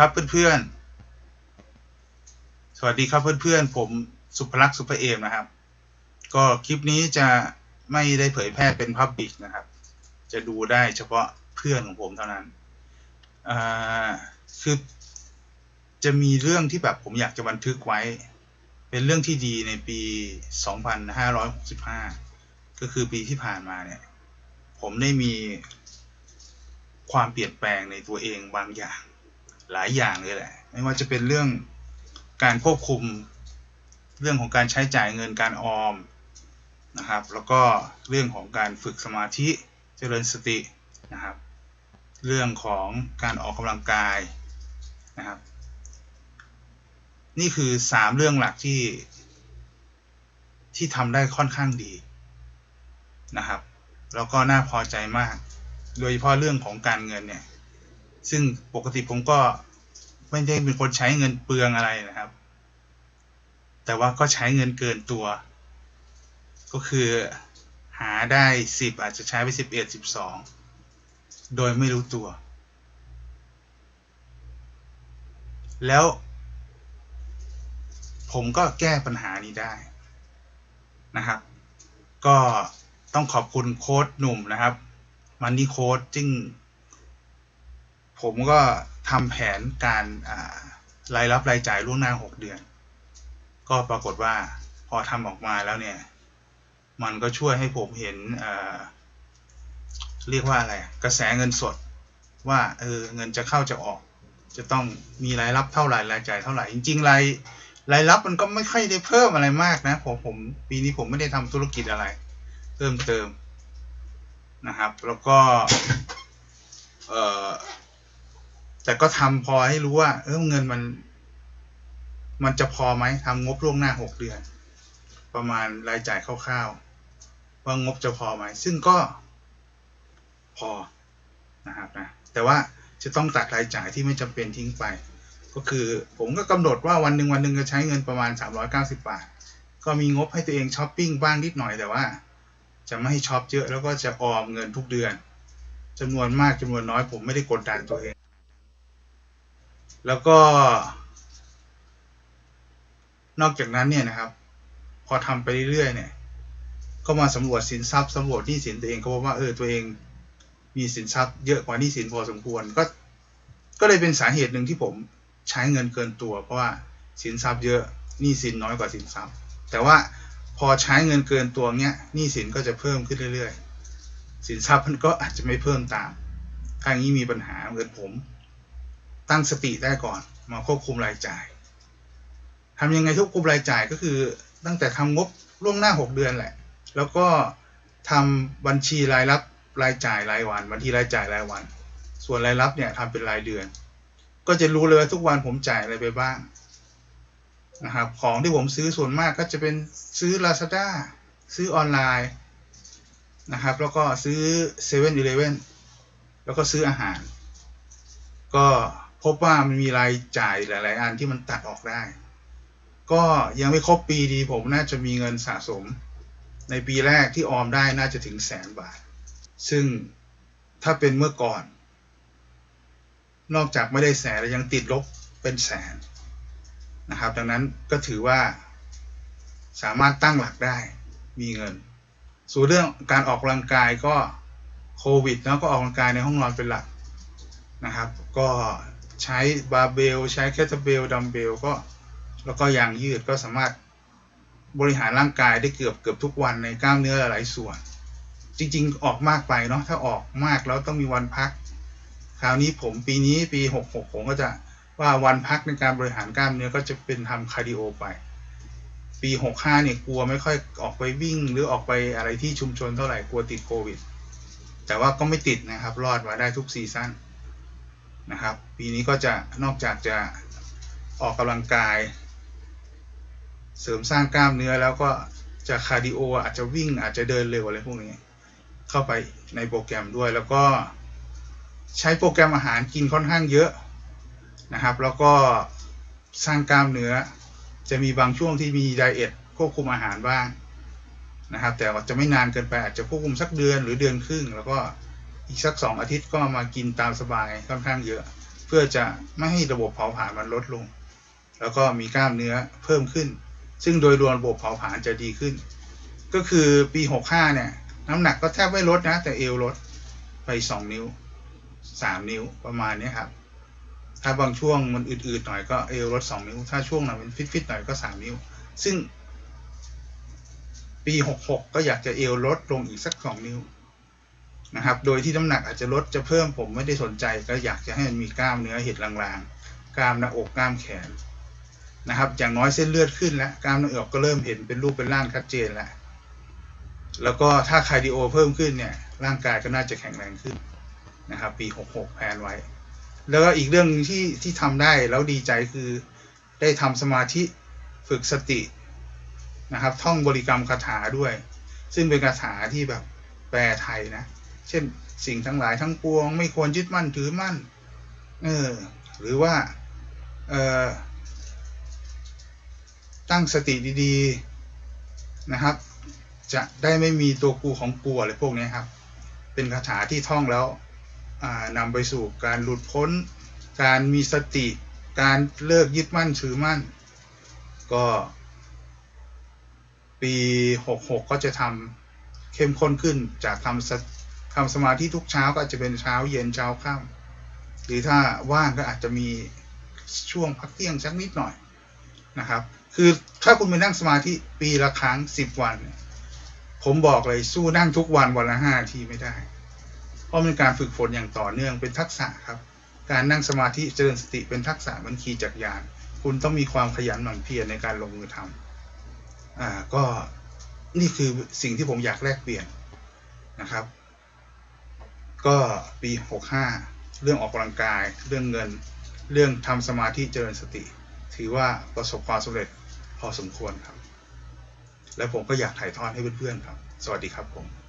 ครับเพื่อนๆ สวัสดีครับเพื่อนๆ ผมสุภลักษณ์สุภเอมนะครับ ก็คลิปนี้จะไม่ได้เผยแพร่เป็นพับบิกนะครับ จะดูได้เฉพาะเพื่อนของผมเท่านั้นอ่าคือจะมีเรื่องที่แบบผมอยากจะบันทึกไว้ เป็นเรื่องที่ดีในปี 2565 ก็คือปีที่ผ่านมาเนี่ย ผมได้มีความเปลี่ยนแปลงในตัวเองบางอย่าง หลายอย่างเลยแหละ ไม่ว่าจะเป็นเรื่องการควบคุมเรื่องของการใช้จ่ายเงินการออมนะครับ แล้วก็เรื่องของการฝึกสมาธิเจริญสตินะครับ เรื่องของการออกกำลังกายนะครับ นี่คือสามเรื่องหลักที่ ที่ทำได้ค่อนข้างดีนะครับ แล้วก็น่าพอใจมาก โดยเฉพาะเรื่องของการเงินเนี่ย ซึ่งปกติผมก็ ไม่ได้เป็นคนใช้เงินเปลืองอะไรนะครับ แต่ว่าก็ใช้เงินเกินตัว ก็คือหาได้สิบอาจจะใช้ไปสิบเอ็ดสิบสองโดยไม่รู้ตัว แล้วผมก็แก้ปัญหานี้ได้นะครับ ก็ต้องขอบคุณโค้ดหนุ่มนะครับ มันนี่โค้ดจึง ผมก็ ทำแผนการรายรับรายจ่ายล่วงหน้า 6 เดือน ก็ปรากฏว่าพอทำออกมาแล้วเนี่ย มันก็ช่วยให้ผมเห็นเรียกว่าอะไรกระแสเงินสดว่าเออเงินจะเข้าจะออก จะต้องมีรายรับเท่าไหร่รายจ่ายเท่าไหร่จริงๆรายรายรับมันก็ไม่ค่อยได้เพิ่มอะไรมากนะผมผมปีนี้ผมไม่ได้ทำธุรกิจอะไร เพิ่มเติมนะครับ แล้วก็เอ่อ แต่ก็ทำพอให้รู้ว่า เออเงินมัน มันจะพอไหมทำงบล่วงหน้าหกเดือน ประมาณรายจ่ายคร่าวๆว่างบจะพอไหมซึ่งก็พอนะครับนะแต่ว่าจะต้องตัดรายจ่ายที่ไม่จำเป็นทิ้งไป ก็คือผมก็กำหนดว่าวันหนึ่งวันหนึ่งจะใช้เงินประมาณ 390 บาท ก็มีงบให้ตัวเองช้อปปิ้งบ้างนิดหน่อยแต่ว่า จะไม่ให้ช็อปเยอะแล้วก็จะออมเงินทุกเดือนจำนวนมากจำนวนน้อยผมไม่ได้กดดันตัวเอง แล้วก็ นอกจากนั้นเนี่ยนะครับ พอทำไปเรื่อยๆเนี่ย ก็มาสำรวจสินทรัพย์สำรวจหนี้สินตัวเองก็พบว่าเออตัวเองมีสินทรัพย์เยอะกว่าหนี้สินพอสมควรก็ก็เลยเป็นสาเหตุหนึ่งที่ผมใช้เงินเกินตัว เพราะว่าสินทรัพย์เยอะหนี้สินน้อยกว่าสินทรัพย์ แต่ว่าพอใช้เงินเกินตัวเนี้ยหนี้สินก็จะเพิ่มขึ้นเรื่อยๆ สินทรัพย์มันก็อาจจะไม่เพิ่มตามถ้าอย่างนี้มีปัญหาเหมือนผม ตั้งสติได้ก่อนมาควบคุมรายจ่ายทำยังไงควบคุมรายจ่ายก็คือตั้งแต่ทำงบล่วงหน้า 6 เดือนแหละ แล้วก็ทำบัญชีรายรับรายจ่ายรายวัน บัญชีรายจ่ายรายวัน ส่วนรายรับเนี่ยทำเป็นรายเดือน ก็จะรู้เลยว่าทุกวันผมจ่ายอะไรไปบ้างนะครับของที่ผมซื้อส่วนมากก็จะเป็นซื้อ Lazada ซื้อออนไลน์นะครับ แล้วก็ซื้อ7 e เ e ่ e อแล้วก็ซื้ออาหาร ก็ พบว่ามันมีรายจ่ายหลาย ๆ อันที่มันตัดออกได้ ก็ยังไม่ครบปีดี ผมน่าจะมีเงินสะสม ในปีแรกที่ออมได้น่าจะถึงแสนบาท ซึ่งถ้าเป็นเมื่อก่อน นอกจากไม่ได้แสนแล้วยังติดลบเป็นแสนนะครับ ดังนั้นก็ถือว่าสามารถตั้งหลักได้มีเงิน ส่วนเรื่องการออกกำลังกายก็โควิดแล้วก็ออกกำลังกายในห้องนอนเป็นหลักนะครับ ก็ ใช้บาร์เบลใช้แคทเบลดัมเบลก็แล้วก็ยางยืดก็สามารถบริหารร่างกายได้เกือบเกือบทุกวันในกล้ามเนื้อหลายส่วน จริง ๆ ออกมากไปเนาะถ้าออกมากแล้วต้องมีวันพัก คราวนี้ผมปีนี้ปี66ผมก็จะว่าวันพักในการบริหารกล้ามเนื้อก็จะเป็นทำคาร์ดิโอไป ปี 65เนี่ยกลัวไม่ค่อยออกไปวิ่ง หรือออกไปอะไรที่ชุมชนเท่าไหร่กลัวติดโควิด แต่ว่าก็ไม่ติดนะครับรอดมาได้ทุกซีซั่น นะครับ ปีนี้ก็จะนอกจากจะออกกำลังกาย เสริมสร้างกล้ามเนื้อแล้วก็จะคาร์ดิโออาจจะวิ่งอาจจะเดินเร็วอะไรพวกนี้เข้าไปในโปรแกรมด้วยแล้วก็ใช้โปรแกรมอาหารกินค่อนข้างเยอะนะครับ แล้วก็สร้างกล้ามเนื้อ จะมีบางช่วงที่มีไดเอทควบคุมอาหารบ้างนะครับ แต่จะไม่นานเกินไปอาจจะควบคุมสักเดือนหรือเดือนครึ่ง แล้วก็ อีกสักสองอาทิตย์ก็มากินตามสบายค่อนข้างเยอะ เพื่อจะไม่ให้ระบบเผาผลาญมันลดลง แล้วก็มีกล้ามเนื้อเพิ่มขึ้น ซึ่งโดยรวมระบบเผาผลาญจะดีขึ้น ก็คือปี 65 เนี่ย น้ำหนักก็แทบไม่ลดนะ แต่เอวลดไป 2 นิ้ว 3 นิ้วประมาณนี้ครับ ถ้าบางช่วงมันอืดๆหน่อยก็เอวลด 2 นิ้ว ถ้าช่วงไหนมันฟิตๆหน่อยก็ 3 นิ้ว ซึ่งปี 66 ก็อยากจะเอวลดลงอีกสัก 2 นิ้ว นะครับ โดยที่น้ำหนักอาจจะลดจะเพิ่มผมไม่ได้สนใจก็อยากจะให้มันมีกล้ามเนื้อเห็ดลางๆ กล้ามหน้าอกกล้ามแขนนะครับ อย่างน้อยเส้นเลือดขึ้นแล้วกล้ามหน้าอกก็เริ่มเห็นเป็นรูปเป็นร่างชัดเจนแล้วแล้วก็ถ้าคาร์ดิโอเพิ่มขึ้นเนี่ยร่างกายก็น่าจะแข็งแรงขึ้นนะครับ ปี 66 แพนไว้ แล้วก็อีกเรื่องที่ที่ทำได้แล้วดีใจคือได้ทำสมาธิฝึกสตินะครับ ท่องบริกรรมคาถาด้วย ซึ่งเป็นคาถาที่แบบแปลไทยนะ เช่นสิ่งทั้งหลายทั้งปวง ไม่ควรยึดมั่นถือมั่นเออหรือว่าเออตั้งสติดีๆนะครับ จะได้ไม่มีตัวกูของกูอะไรพวกนี้ครับ เป็นคาถาที่ท่องแล้วนำไปสู่การหลุดพ้น การมีสติ การเลิกยึดมั่นถือมั่น ก็ ปี 66 ก็จะทำเข้มข้นขึ้นจากทำส ทำสมาธิทุกเช้าก็อาจจะเป็นเช้าเย็นเช้าค่ำหรือถ้าว่างก็อาจจะมีช่วงพักเที่ยงสักนิดหน่อยนะครับ คือถ้าคุณไปนั่งสมาธิปีละครั้งสิบวัน ผมบอกเลยสู้นั่งทุกวันวันละห้าทีไม่ได้ เพราะเป็นการฝึกฝนอย่างต่อเนื่องเป็นทักษะครับ การนั่งสมาธิเจริญสติเป็นทักษะมันขี่จักรยาน คุณต้องมีความขยันหมั่นเพียรในการลงมือทำอ่าก็นี่คือสิ่งที่ผมอยากแลกเปลี่ยนนะครับ ก็ปี 65 เรื่องออกกำลังกาย เรื่องเงิน เรื่องทำสมาธิเจริญสติ ถือว่าประสบความสำเร็จพอสมควรครับ และผมก็อยากถ่ายทอดให้เพื่อนๆครับ สวัสดีครับผม